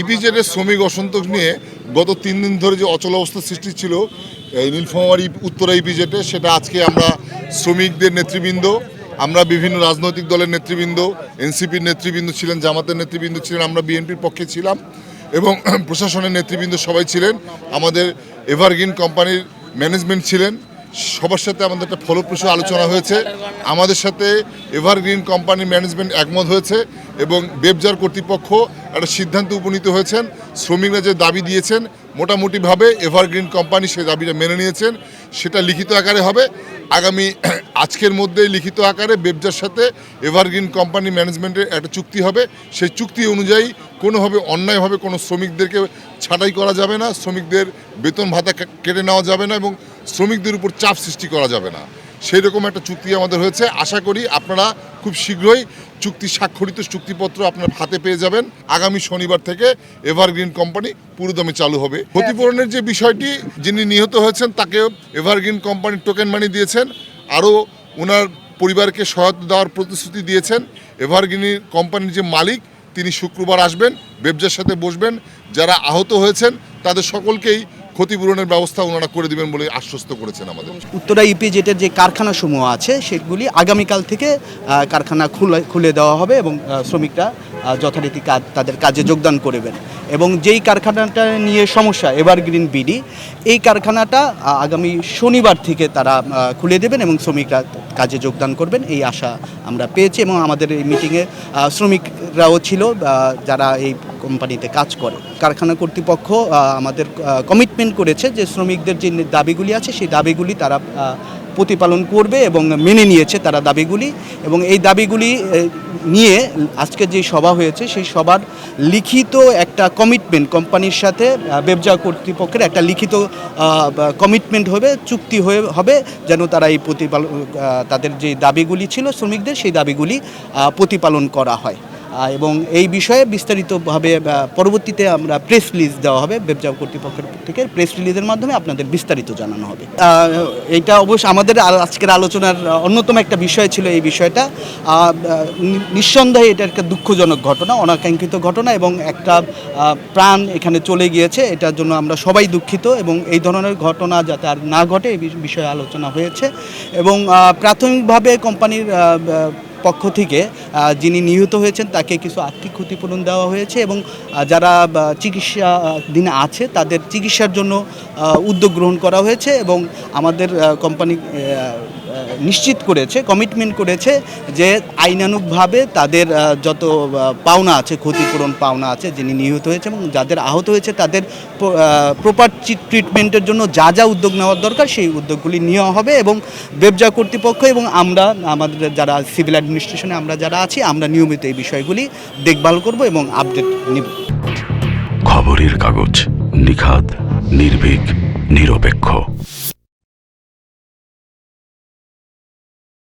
ইপিজেডের শ্রমিক অসন্তোষ নিয়ে গত তিন দিন ধরে যে অচল অবস্থা সৃষ্টি ছিল, এই নীলফামারী উত্তরা ইপিজেডে, সেটা আজকে আমরা শ্রমিকদের নেতৃবৃন্দ, আমরা বিভিন্ন রাজনৈতিক দলের নেতৃবৃন্দ, এনসিপির নেতৃবৃন্দ ছিলেন, জামাতের নেতৃবৃন্দ ছিলেন, আমরা বিএনপির পক্ষে ছিলাম এবং প্রশাসনের নেতৃবৃন্দ সবাই ছিলেন। আমাদের এভারগ্রিন কোম্পানির ম্যানেজমেন্ট ছিলেন সবার সাথে আমাদের একটা ফলপ্রসূ আলোচনা হয়েছে। আমাদের সাথে এভারগ্রিন কোম্পানির ম্যানেজমেন্ট একমত হয়েছে এবং বেবজার কর্তৃপক্ষ একটা সিদ্ধান্তে উপনীত হয়েছেন। শ্রমিকরা যে দাবি দিয়েছেন, মোটামুটিভাবে এভারগ্রিন কোম্পানি সেই দাবিটা মেনে নিয়েছেন। সেটা লিখিত আকারে হবে। আগামী আজকের মধ্যেই লিখিত আকারে বেবজার সাথে এভারগ্রিন কোম্পানি ম্যানেজমেন্টের একটা চুক্তি হবে। সেই চুক্তি অনুযায়ী কোনোভাবে অন্যায়ভাবে কোনো শ্রমিকদেরকে ছাঁটাই করা যাবে না। শ্রমিকদের বেতন ভাতা কেটে নেওয়া যাবে না এবং শ্রমিকদের উপর চাপ সৃষ্টি করা যাবে না। সেই রকম একটা চুক্তি আমাদের হয়েছে। আশা করি আপনারা খুব শীঘ্রই চুক্তি স্বাক্ষরিত চুক্তিপত্র আপনার হাতে পেয়ে যাবেন। আগামী শনিবার থেকে এভারগ্রিন কোম্পানি পুরোদমে চালু হবে। ক্ষতিপূরণের যে বিষয়টি যিনি নিহত হয়েছেন তাকে এভারগ্রিন কোম্পানি টোকেন মানি দিয়েছেন। আরও ওনার পরিবারকে সহায়তা দেওয়ার প্রতিশ্রুতি দিয়েছেন। এভারগ্রিন কোম্পানির যে মালিক, তিনি শুক্রবার আসবেন ব্যবসার সাথে বসবেন। যারা আহত হয়েছেন, তাদের সকলকেই ক্ষতিপূরণের ব্যবস্থা ওনারা করে দিবেন বলে আশ্বস্ত করেছেন আমাদের। উত্তরা ইপিজেটের যে কারখানা সমূহ আছে, সেগুলি আগামীকাল থেকে কারখানা খুলে খুলে দেওয়া হবে এবং শ্রমিকরা যথারীতি কাজ, তাদের কাজে যোগদান করবেন। এবং যেই কারখানাটা নিয়ে সমস্যা, এভারগ্রিন বিডি, এই কারখানাটা আগামী শনিবার থেকে তারা খুলে দেবেন এবং শ্রমিকরা কাজে যোগদান করবেন, এই আশা আমরা পেয়েছি এবং আমাদের এই মিটিংয়ে শ্রমিকরাও ছিল যারা এই কোম্পানিতে কাজ করে। কারখানা কর্তৃপক্ষ আমাদের কমিটমেন্ট করেছে যে শ্রমিকদের যে দাবিগুলি আছে, সেই দাবিগুলি তারা প্রতিপালন করবে এবং মেনে নিয়েছে তারা দাবিগুলি এবং এই দাবিগুলি নিয়ে আজকে যে সভা হয়েছে সেই সবার লিখিত একটা কমিটমেন্ট কোম্পানির সাথে ব্যবসা কর্তৃপক্ষের একটা লিখিত কমিটমেন্ট হবে, চুক্তি হয়ে, হবে যেন তারা এই প্রতিপালন তাদের যে দাবিগুলি ছিল শ্রমিকদের সেই দাবিগুলি প্রতিপালন করা হয়। এবং এই বিষয়ে বিস্তারিতভাবে পরবর্তীতে আমরা প্রেস রিলিজ দেওয়া হবে ব্যবসা কর্তৃপক্ষের থেকে প্রেস রিলিজের মাধ্যমে আপনাদের বিস্তারিত জানানো হবে। এইটা অবশ্য আমাদের আজকের আলোচনার অন্যতম একটা বিষয় ছিল এই বিষয়টা। নিঃসন্দেহে এটা একটা দুঃখজনক ঘটনা, অনাকাঙ্ক্ষিত ঘটনা এবং একটা প্রাণ এখানে চলে গিয়েছে। এটার জন্য আমরা সবাই দুঃখিত এবং এই ধরনের ঘটনা যাতে আর না ঘটে, এই বিষয়ে আলোচনা হয়েছে। এবং প্রাথমিকভাবে কোম্পানির পক্ষ থেকে যিনি নিহত হয়েছেন তাকে কিছু আর্থিক ক্ষতিপূরণ দেওয়া হয়েছে এবং যারা চিকিৎসা দিনে আছে তাদের চিকিৎসার জন্য উদ্যোগ গ্রহণ করা হয়েছে এবং আমাদের কোম্পানি নিশ্চিত করেছে কমিটমেন্ট করেছে যে আইনানুগভাবে তাদের যত পাওনা আছে, ক্ষতিপূরণ পাওনা আছে, যিনি নিহত হয়েছে এবং যাদের আহত হয়েছে তাদের প্রপার ট্রিটমেন্টের জন্য যা যা উদ্যোগ নেওয়ার দরকার সেই উদ্যোগগুলি নেওয়া হবে এবং ব্যবসা কর্তৃপক্ষ এবং আমরা, আমাদের যারা সিভিল অ্যাডমিনিস্ট্রেশনে আমরা যারা আছি, আমরা নিয়মিত এই বিষয়গুলি দেখভাল করব এবং আপডেট নিব। খবরের কাগজ নিখাত নির্ভীক, নিরপেক্ষ।